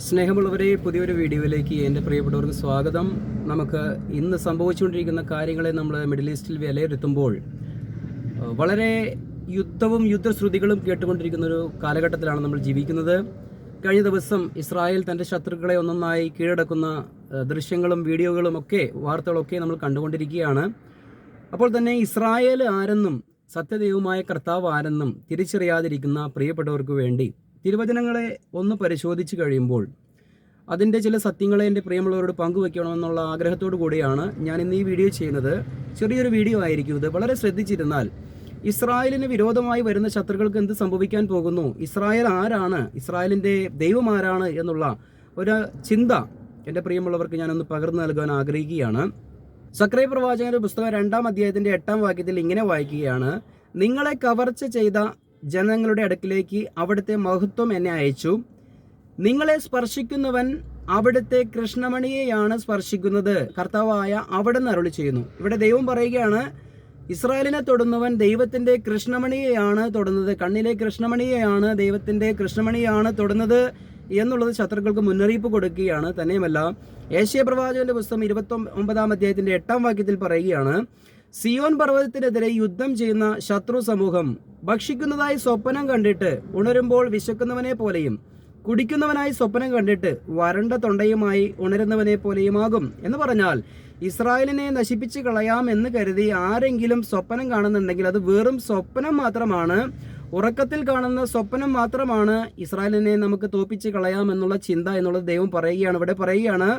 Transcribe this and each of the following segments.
സ്നേഹമുള്ളവരെ പുതിയൊരു വീഡിയോയിലേക്ക് എന്റെ പ്രിയപ്പെട്ടവർക്ക് സ്വാഗതം. നമുക്ക് ഇന്ന് സംഭവിച്ചുകൊണ്ടിരിക്കുന്ന കാര്യങ്ങളെ നമ്മൾ മിഡിൽ ഈസ്റ്റിൽ വിലയിരുത്തുമ്പോൾ വളരെ യുദ്ധവും യുദ്ധശ്രുതികളും കേട്ടുകൊണ്ടിരിക്കുന്ന ഒരു കാലഘട്ടത്തിലാണ് നമ്മൾ ജീവിക്കുന്നത്. കഴിഞ്ഞ ദിവസം ഇസ്രായേൽ തന്റെ ശത്രുക്കളെ ഒന്നൊന്നായി കീഴടക്കുന്ന ദൃശ്യങ്ങളും വീഡിയോകളും ഒക്കെ വാർത്തകളൊക്കെ നമ്മൾ കണ്ടുകൊണ്ടിരിക്കുകയാണ്. അപ്പോൾ തന്നെ ഇസ്രായേൽ ആരെന്നും സത്യദൈവമായ കർത്താവ് ആരെന്നും തിരിച്ചറിയാതിരിക്കുന്ന പ്രിയപ്പെട്ടവർക്ക് വേണ്ടി തിരുവചനങ്ങളെ ഒന്ന് പരിശോധിച്ച് കഴിയുമ്പോൾ അതിന്റെ ചില സത്യങ്ങളെ എന്റെ പ്രിയമുള്ളവരോട് പങ്കുവെക്കണമെന്നുള്ള ആഗ്രഹത്തോടു കൂടിയാണ് ഞാൻ ഇന്ന് ഈ വീഡിയോ ചെയ്യുന്നത്. ചെറിയൊരു വീഡിയോ ആയിരിക്കും ഇത്. വളരെ ശ്രദ്ധിച്ചിരുന്നാൽ ഇസ്രായേലിന് വിരോധമായി വരുന്ന ശത്രുക്കൾക്ക് എന്ത് സംഭവിക്കാൻ പോകുന്നു? ഇസ്രായേൽ ആരാണ്? ഇസ്രായേലിന്റെ ദൈവം ആരാണ് എന്നുള്ള ഒരു ചിന്ത എന്റെ പ്രിയമുള്ളവർക്ക് ഞാനൊന്ന് പകർന്നു നൽകാൻ ആഗ്രഹിക്കുകയാണ്. സക്രൈ പ്രവാചകന്റെ പുസ്തകം രണ്ടാം അധ്യായത്തിന്റെ എട്ടാം വാക്യത്തിൽ ഇങ്ങനെ വായിക്കുകയാണ്. നിങ്ങളെ കവർച്ച ചെയ്ത ജനങ്ങളുടെ അടുക്കിലേക്ക് അവിടുത്തെ മഹത്വം എന്നെ അയച്ചു. നിങ്ങളെ സ്പർശിക്കുന്നവൻ അവിടുത്തെ കൃഷ്ണമണിയെയാണ് സ്പർശിക്കുന്നത്. കർത്താവായ അവിടെ നിന്ന് അരുളി ചെയ്യുന്നു. ഇവിടെ ദൈവം പറയുകയാണ് ഇസ്രായേലിനെ തൊടുന്നവൻ ദൈവത്തിന്റെ കൃഷ്ണമണിയെയാണ് തൊടുന്നത്. കണ്ണിലെ കൃഷ്ണമണിയെയാണ് ദൈവത്തിന്റെ കൃഷ്ണമണിയാണ് തൊടുന്നത് എന്നുള്ളത് ശത്രുക്കൾക്ക് മുന്നറിയിപ്പ് കൊടുക്കുകയാണ്. തന്നെയുമല്ല ഏഷ്യ പ്രവാചകന്റെ പുസ്തകം ഇരുപത്തി ഒമ്പതാം അധ്യായത്തിന്റെ എട്ടാം വാക്യത്തിൽ പറയുകയാണ് സിയോൻ പർവതത്തിനെതിരെ യുദ്ധം ചെയ്യുന്ന ശത്രു സമൂഹം ഭക്ഷിക്കുന്നതായി സ്വപ്നം കണ്ടിട്ട് ഉണരുമ്പോൾ വിശക്കുന്നവനെ പോലെയും കുടിക്കുന്നവനായി സ്വപ്നം കണ്ടിട്ട് വരണ്ട തൊണ്ടയുമായി ഉണരുന്നവനെ പോലെയുമാകും എന്ന് പറഞ്ഞാൽ ഇസ്രായേലിനെ നശിപ്പിച്ച് കളയാം എന്ന് കരുതി ആരെങ്കിലും സ്വപ്നം കാണുന്നുണ്ടെങ്കിൽ അത് വെറും സ്വപ്നം മാത്രമാണ്. ഉറക്കത്തിൽ കാണുന്ന സ്വപ്നം മാത്രമാണ് ഇസ്രായേലിനെ നമുക്ക് തോപ്പിച്ച് കളയാം എന്നുള്ള ചിന്ത എന്നുള്ളത് ദൈവം പറയുകയാണ്. ഇവിടെ പറയുകയാണ്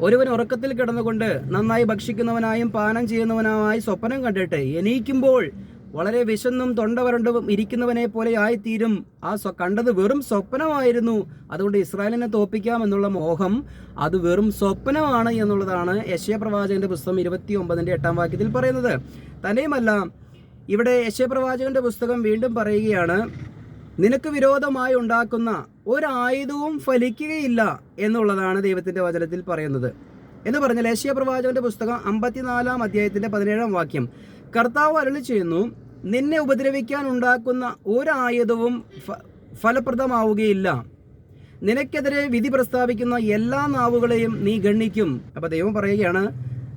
ഒരുവൻ ഉറക്കത്തിൽ കിടന്നുകൊണ്ട് നന്നായി ഭക്ഷിക്കുന്നവനായും പാനം ചെയ്യുന്നവനായി സ്വപ്നം കണ്ടിട്ട് എണീക്കുമ്പോൾ വളരെ വിശന്നും തൊണ്ട വരണ്ടും ഇരിക്കുന്നവനെ പോലെ ആയിത്തീരും. ആ കണ്ടത് വെറും സ്വപ്നമായിരുന്നു. അതുകൊണ്ട് ഇസ്രായേലിനെ തോപ്പിക്കാം എന്നുള്ള മോഹം അത് വെറും സ്വപ്നമാണ് എന്നുള്ളതാണ് യശയപ്രവാചകന്റെ പുസ്തകം ഇരുപത്തി ഒമ്പതിന്റെ എട്ടാം വാക്യത്തിൽ പറയുന്നത്. തന്നെയുമല്ല ഇവിടെ യശയപ്രവാചകന്റെ പുസ്തകം വീണ്ടും പറയുകയാണ് നിനക്ക് വിരോധമായി ഉണ്ടാക്കുന്ന ഒരായുധവും ഫലിക്കുകയില്ല എന്നുള്ളതാണ് ദൈവത്തിന്റെ വചനത്തിൽ പറയുന്നത്. എന്ന് പറഞ്ഞ യശയ പ്രവാചകന്റെ പുസ്തകം അമ്പത്തിനാലാം അധ്യായത്തിന്റെ പതിനേഴാം വാക്യം കർത്താവ് അരുളി ചെയ്യുന്നു നിന്നെ ഉപദ്രവിക്കാൻ ഉണ്ടാക്കുന്ന ഒരായുധവും ഫലപ്രദമാവുകയില്ല. നിനക്കെതിരെ വിധി പ്രസ്താവിക്കുന്ന എല്ലാ നാവുകളെയും നീ ഗണ്ണിക്കും. അപ്പൊ ദൈവം പറയുകയാണ്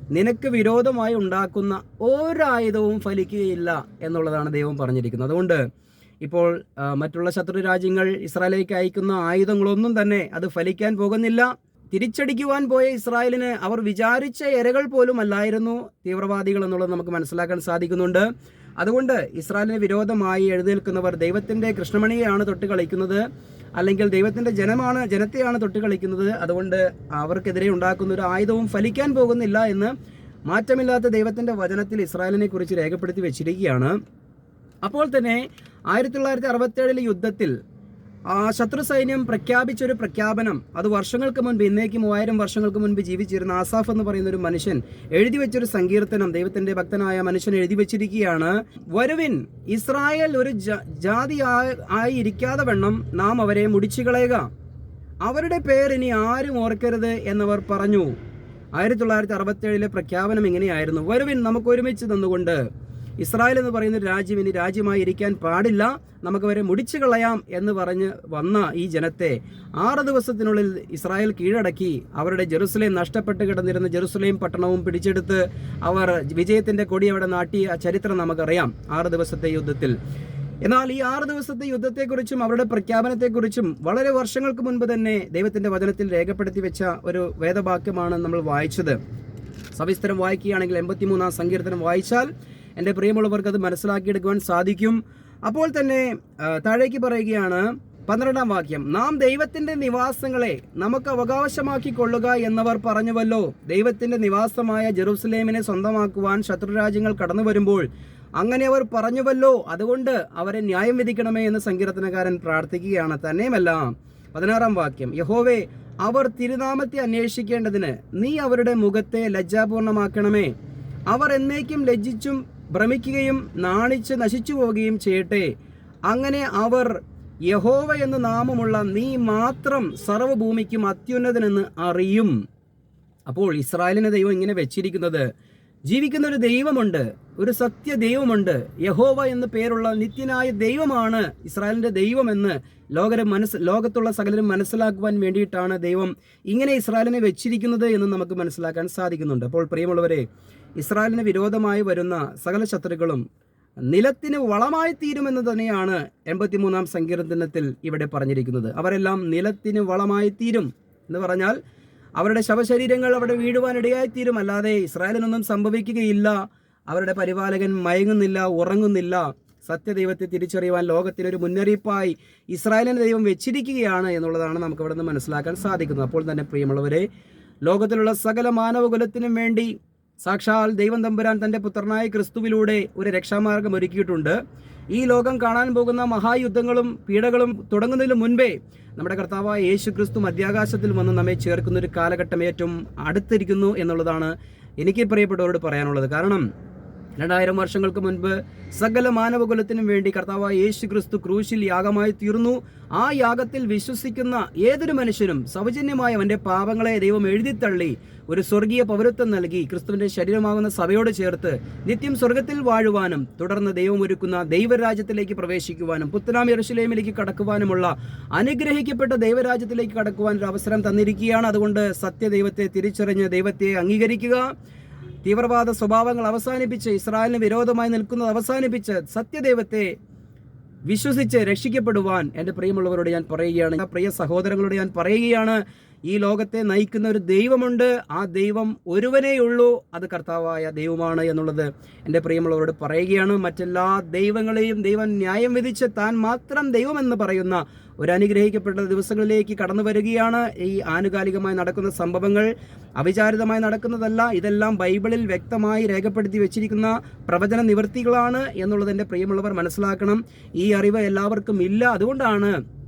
നിനക്ക് വിരോധമായി ഉണ്ടാക്കുന്ന ഒരായുധവും ഫലിക്കുകയില്ല എന്നുള്ളതാണ് ദൈവം പറഞ്ഞിരിക്കുന്നത്. അതുകൊണ്ട് ഇപ്പോൾ മറ്റുള്ള ശത്രു രാജ്യങ്ങൾ ഇസ്രായേലിലേക്ക് അയക്കുന്ന ആയുധങ്ങളൊന്നും തന്നെ അത് ഫലിക്കാൻ പോകുന്നില്ല. തിരിച്ചടിക്കുവാൻ പോയ ഇസ്രായേലിന് അവർ വിചാരിച്ച ഇരകൾ പോലും അല്ലായിരുന്നു തീവ്രവാദികൾ എന്നുള്ളത് നമുക്ക് മനസ്സിലാക്കാൻ സാധിക്കുന്നുണ്ട്. അതുകൊണ്ട് ഇസ്രായേലിന് വിരോധമായി എഴുന്നേൽക്കുന്നവർ ദൈവത്തിന്റെ കൃഷ്ണമണിയെയാണ് തൊട്ട് കളിക്കുന്നത്. അല്ലെങ്കിൽ ദൈവത്തിന്റെ ജനമാണ് ജനത്തെയാണ് തൊട്ട് കളിക്കുന്നത്. അതുകൊണ്ട് അവർക്കെതിരെ ഉണ്ടാക്കുന്ന ഒരു ആയുധവും ഫലിക്കാൻ പോകുന്നില്ല എന്ന് മാറ്റമില്ലാത്ത ദൈവത്തിന്റെ വചനത്തിൽ ഇസ്രായേലിനെ കുറിച്ച് രേഖപ്പെടുത്തി വെച്ചിരിക്കുകയാണ്. അപ്പോൾ തന്നെ ആയിരത്തി തൊള്ളായിരത്തി അറുപത്തേഴിലെ യുദ്ധത്തിൽ ശത്രു സൈന്യം പ്രഖ്യാപിച്ചൊരു പ്രഖ്യാപനം. അത് വർഷങ്ങൾക്ക് മുൻപ് ഇന്നേക്ക് മൂവായിരം വർഷങ്ങൾക്ക് മുൻപ് ജീവിച്ചിരുന്ന ആസാഫ് എന്ന് പറയുന്ന ഒരു മനുഷ്യൻ എഴുതി വെച്ചൊരു സങ്കീർത്തനം ദൈവത്തിന്റെ ഭക്തനായ മനുഷ്യൻ എഴുതി വെച്ചിരിക്കുകയാണ്. വരുവിൻ ഇസ്രായേൽ ഒരു ജാതി ആയിരിക്കാതെ വണ്ണം നാം അവരെ മുടിച്ചു കളയുക. അവരുടെ പേരിനി ആരും ഓർക്കരുത് എന്നവർ പറഞ്ഞു. ആയിരത്തി തൊള്ളായിരത്തി അറുപത്തേഴിലെ പ്രഖ്യാപനം ഇങ്ങനെയായിരുന്നു. വരുവിൻ നമുക്ക് ഒരുമിച്ച് നിന്നുകൊണ്ട് ഇസ്രായേൽ എന്ന് പറയുന്ന രാജ്യം ഇനി രാജ്യമായി ഇരിക്കാൻ പാടില്ല. നമുക്ക് വരെ മുടിച്ചു കളയാം എന്ന് പറഞ്ഞ് വന്ന ഈ ജനത്തെ ആറ് ദിവസത്തിനുള്ളിൽ ഇസ്രായേൽ കീഴടക്കി. അവരുടെ ജെറുസലേം നഷ്ടപ്പെട്ട് കിടന്നിരുന്ന ജെറുസലേം പട്ടണവും പിടിച്ചെടുത്ത് അവർ വിജയത്തിന്റെ കൊടി അവിടെ നാട്ടിയ ചരിത്രം നമുക്കറിയാം ആറ് ദിവസത്തെ യുദ്ധത്തിൽ. എന്നാൽ ഈ ആറ് ദിവസത്തെ യുദ്ധത്തെക്കുറിച്ചും അവരുടെ പ്രഖ്യാപനത്തെക്കുറിച്ചും വളരെ വർഷങ്ങൾക്ക് മുൻപ് തന്നെ ദൈവത്തിന്റെ വചനത്തിൽ രേഖപ്പെടുത്തി വെച്ച ഒരു വേദവാക്യമാണ് നമ്മൾ വായിച്ചത്. സവിസ്തരം വായിക്കുകയാണെങ്കിൽ എൺപത്തിമൂന്നാം സങ്കീർത്തനം വായിച്ചാൽ എന്റെ പ്രിയമുള്ളവർക്ക് അത് മനസ്സിലാക്കിയെടുക്കുവാൻ സാധിക്കും. അപ്പോൾ തന്നെ താഴേക്ക് പറയുകയാണ് പന്ത്രണ്ടാം വാക്യം നാം ദൈവത്തിന്റെ നിവാസങ്ങളെ നമുക്ക് അവകാശമാക്കി കൊള്ളുക എന്നവർ പറഞ്ഞുവല്ലോ. ദൈവത്തിന്റെ നിവാസമായ ജെറൂസലേമിനെ സ്വന്തമാക്കുവാൻ ശത്രുരാജ്യങ്ങൾ കടന്നു വരുമ്പോൾ അങ്ങനെ അവർ പറഞ്ഞുവല്ലോ. അതുകൊണ്ട് അവരെ ന്യായം വിധിക്കണമേ എന്ന് സങ്കീർത്തനക്കാരൻ പ്രാർത്ഥിക്കുകയാണ്. തന്നെയുമല്ല പതിനാറാം വാക്യം യഹോവേ അവർ തിരുനാമത്തെ അന്വേഷിക്കേണ്ടതിന് നീ അവരുടെ മുഖത്തെ ലജ്ജാപൂർണമാക്കണമേ. അവർ എന്നേക്കും ലജ്ജിച്ചും ഭ്രമിക്കുകയും നാണിച്ച് നശിച്ചു പോവുകയും ചെയ്യട്ടെ. അങ്ങനെ അവർ യഹോവ എന്ന് നാമമുള്ള നീ മാത്രം സർവഭൂമിക്കും അത്യുന്നതനെന്ന് അറിയും. അപ്പോൾ ഇസ്രായേലിനെ ദൈവം ഇങ്ങനെ വെച്ചിരിക്കുന്നത് ജീവിക്കുന്ന ഒരു ദൈവമുണ്ട് ഒരു സത്യ ദൈവമുണ്ട് യഹോവ എന്ന് പേരുള്ള നിത്യനായ ദൈവമാണ് ഇസ്രായേലിന്റെ ദൈവമെന്ന് ലോകരെ മനസ്സ് ലോകത്തുള്ള സകലരും മനസ്സിലാക്കുവാൻ വേണ്ടിയിട്ടാണ് ദൈവം ഇങ്ങനെ ഇസ്രായേലിനെ വെച്ചിരിക്കുന്നത് എന്ന് നമുക്ക് മനസ്സിലാക്കാൻ സാധിക്കുന്നുണ്ട്. അപ്പോൾ പ്രിയമുള്ളവരെ ഇസ്രായേലിന് വിരോധമായി വരുന്ന സകല ശത്രുക്കളും നിലത്തിന് വളമായി തീരുമെന്ന് തന്നെയാണ് എൺപത്തിമൂന്നാം സങ്കീർത്തനത്തിൽ ഇവിടെ പറഞ്ഞിരിക്കുന്നത്. അവരെല്ലാം നിലത്തിന് വളമായി തീരും എന്ന് പറഞ്ഞാൽ അവരുടെ ശവശരീരങ്ങൾ അവിടെ വീഴുവാനിടയായി തീരും. അല്ലാതെ ഇസ്രായേലിനൊന്നും സംഭവിക്കുകയില്ല. അവരുടെ പരിപാലകൻ മയങ്ങുന്നില്ല ഉറങ്ങുന്നില്ല. സത്യദൈവത്തെ തിരിച്ചറിയുവാൻ ലോകത്തിലൊരു മുന്നറിയിപ്പായി ഇസ്രായേലിനെ ദൈവം വെച്ചിരിക്കുകയാണ് എന്നുള്ളതാണ് നമുക്ക് ഇവിടെ നിന്ന് മനസ്സിലാക്കാൻ സാധിക്കുന്നത്. അപ്പോൾ തന്നെ പ്രിയമുള്ളവരെ ലോകത്തിലുള്ള സകല മാനവകുലത്തിനും വേണ്ടി സാക്ഷാൽ ദൈവം തമ്പുരാൻ തന്റെ പുത്രനായ ക്രിസ്തുവിലൂടെ ഒരു രക്ഷാമാർഗം ഒരുക്കിയിട്ടുണ്ട്. ഈ ലോകം കാണാൻ പോകുന്ന മഹായുദ്ധങ്ങളും പീഡകളും തുടങ്ങുന്നതിന് മുൻപേ നമ്മുടെ കർത്താവായ യേശു ക്രിസ്തു മധ്യാകാശത്തിൽ വന്ന് നമ്മെ ചേർക്കുന്ന ഒരു കാലഘട്ടം ഏറ്റവും അടുത്തിരിക്കുന്നു എന്നുള്ളതാണ് എനിക്ക് പ്രിയപ്പെട്ടവരോട് പറയാനുള്ളത്. കാരണം രണ്ടായിരം വർഷങ്ങൾക്ക് മുൻപ് സകല മാനവകുലത്തിനും വേണ്ടി കർത്താവായ യേശു ക്രിസ്തു ക്രൂശിൽ യാഗമായി തീർന്നു. ആ യാഗത്തിൽ വിശ്വസിക്കുന്ന ഏതൊരു മനുഷ്യനും സൗജന്യമായ അവന്റെ പാപങ്ങളെ ദൈവം എഴുതിത്തള്ളി ഒരു സ്വർഗീയ പൗരത്വം നൽകി ക്രിസ്തുവിന്റെ ശരീരമാകുന്ന സഭയോട് ചേർത്ത് നിത്യം സ്വർഗത്തിൽ വാഴുവാനും തുടർന്ന് ദൈവം ഒരുക്കുന്ന ദൈവരാജ്യത്തിലേക്ക് പ്രവേശിക്കുവാനും പുത്തനാം ഇറശുലേമിലേക്ക് കടക്കുവാനുമുള്ള അനുഗ്രഹിക്കപ്പെട്ട ദൈവരാജ്യത്തിലേക്ക് കടക്കുവാൻ ഒരു അവസരം തന്നിരിക്കുകയാണ്. അതുകൊണ്ട് സത്യദൈവത്തെ തിരിച്ചറിഞ്ഞ് ദൈവത്തെ അംഗീകരിക്കുക. തീവ്രവാദ സ്വഭാവങ്ങൾ അവസാനിപ്പിച്ച് ഇസ്രായേലിന് വിരോധമായി നിൽക്കുന്നത് അവസാനിപ്പിച്ച് സത്യദൈവത്തെ വിശ്വസിച്ച് രക്ഷിക്കപ്പെടുവാൻ എന്റെ പ്രിയമുള്ളവരോട് ഞാൻ പറയുകയാണ്. പ്രിയ സഹോദരങ്ങളോട് ഞാൻ പറയുകയാണ്. ഈ ലോകത്തെ നയിക്കുന്ന ഒരു ദൈവമുണ്ട്. ആ ദൈവം ഒരുവനേയുള്ളൂ അത് കർത്താവായ ദൈവമാണ് എന്നുള്ളത് എന്റെ പ്രിയമുള്ളവരോട് പറയുകയാണ്. മറ്റെല്ലാ ദൈവങ്ങളെയും ദൈവം ന്യായം വിധിച്ച് താൻ മാത്രം ദൈവമെന്ന് പറയുന്ന ഒരു അനുഗ്രഹിക്കപ്പെട്ട ദിവസങ്ങളിലേക്ക് കടന്നു വരികയാണ്. ഈ ആനുകാലികമായി നടക്കുന്ന സംഭവങ്ങൾ അവിചാരിതമായി നടക്കുന്നതല്ല. ഇതെല്ലാം ബൈബിളിൽ വ്യക്തമായി രേഖപ്പെടുത്തി വെച്ചിരിക്കുന്ന പ്രവചന നിവൃത്തികളാണ് എന്നുള്ളത് എന്റെ പ്രിയമുള്ളവർ മനസ്സിലാക്കണം. ഈ അറിവ് എല്ലാവർക്കും ഇല്ല. അതുകൊണ്ടാണ്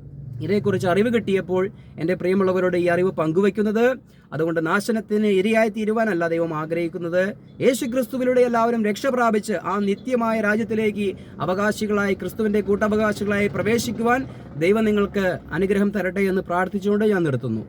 ഇതേക്കുറിച്ച് അറിവ് കിട്ടിയപ്പോൾ എന്റെ പ്രിയമുള്ളവരോട് ഈ അറിവ് പങ്കുവയ്ക്കുന്നത് അതുകൊണ്ട് നാശനത്തിന് ഇരയായി തീരുവാനല്ല ദൈവം ആഗ്രഹിക്കുന്നത്. യേശു ക്രിസ്തുവിലൂടെ എല്ലാവരും രക്ഷ പ്രാപിച്ച് ആ നിത്യമായ രാജ്യത്തിലേക്ക് അവകാശികളായി ക്രിസ്തുവിന്റെ കൂട്ടവകാശികളായി പ്രവേശിക്കുവാൻ ദൈവം നിങ്ങൾക്ക് അനുഗ്രഹം തരട്ടെ എന്ന് പ്രാർത്ഥിച്ചുകൊണ്ട് ഞാൻ നിർത്തുന്നു.